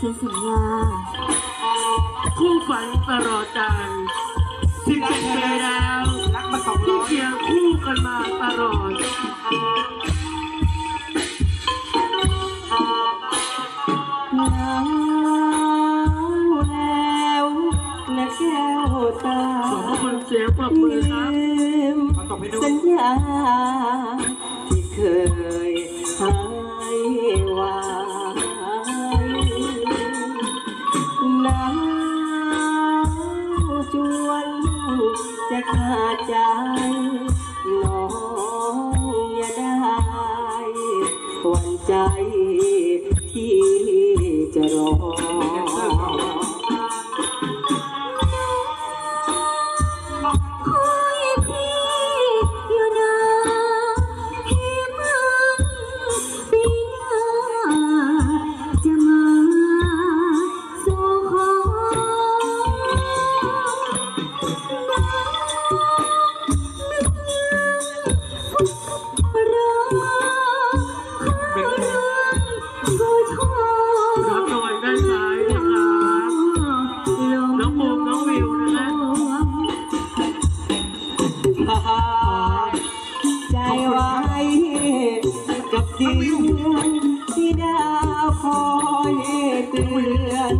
ฉันสัญญา คู่ฝันตลอดกาลสิบเจ็ดปีแล้วรักมาสองที่ร้อยเคียงคู่กันมาตลอดหนาวแล้วนะแก้วตาขอบคุณเสียงปรบมือครับลืมสัญญา ขาดใจน้องอย่าได้หวั่นใจที่จะรอ ดือนที่ดาวคอยเตือน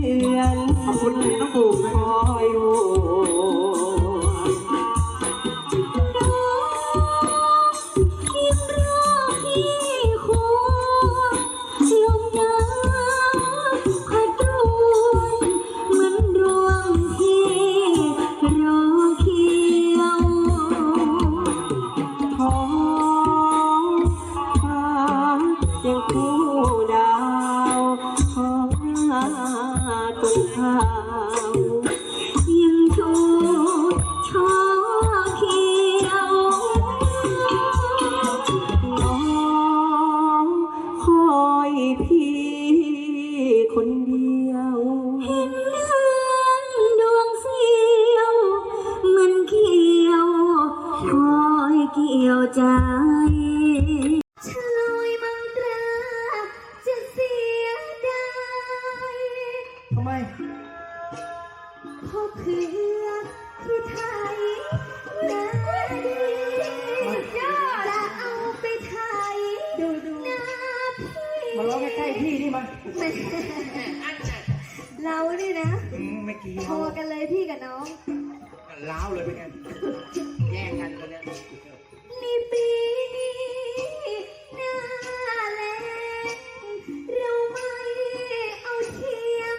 เดือนขอบคุณน้องปูคอยโหที่ พี่คนเดียว เห็นเลือนดวงเสียว มันเขียวคอยเกี่ยวใจชลอยมังตราจะเสียดายทำไมเพราะเพื่อที่ไทย เรานี่นะไม่กี่พอกันเลยพี่กับน้อง ล้าวเลยเป็นไงแย่งกันกันเนี่ยในปีนี้หน้าแล้งเราไม่เอาเทียม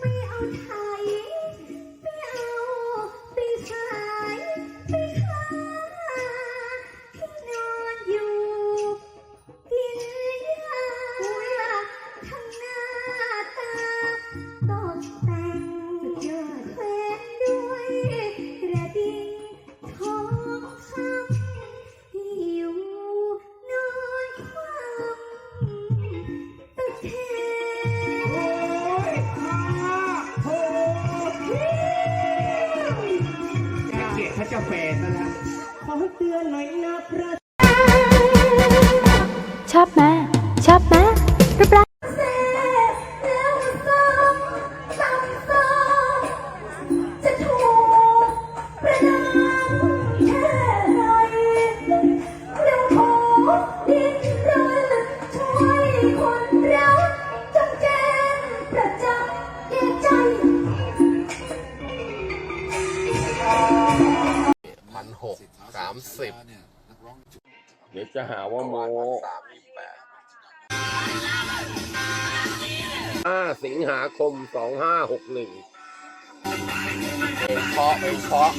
ไม่เอาไทย เกียรติพระเจ้าแฟนซะแล้วขอเตือนหน่อยนะพระ ชอบไหมชอบไหมรูปร่างามสิบเดี๋ยวจะหาว่าโมสามยี่แปดห้าสิงหาคมสองห้าหกหนึ่งเพราะไม่เพราะ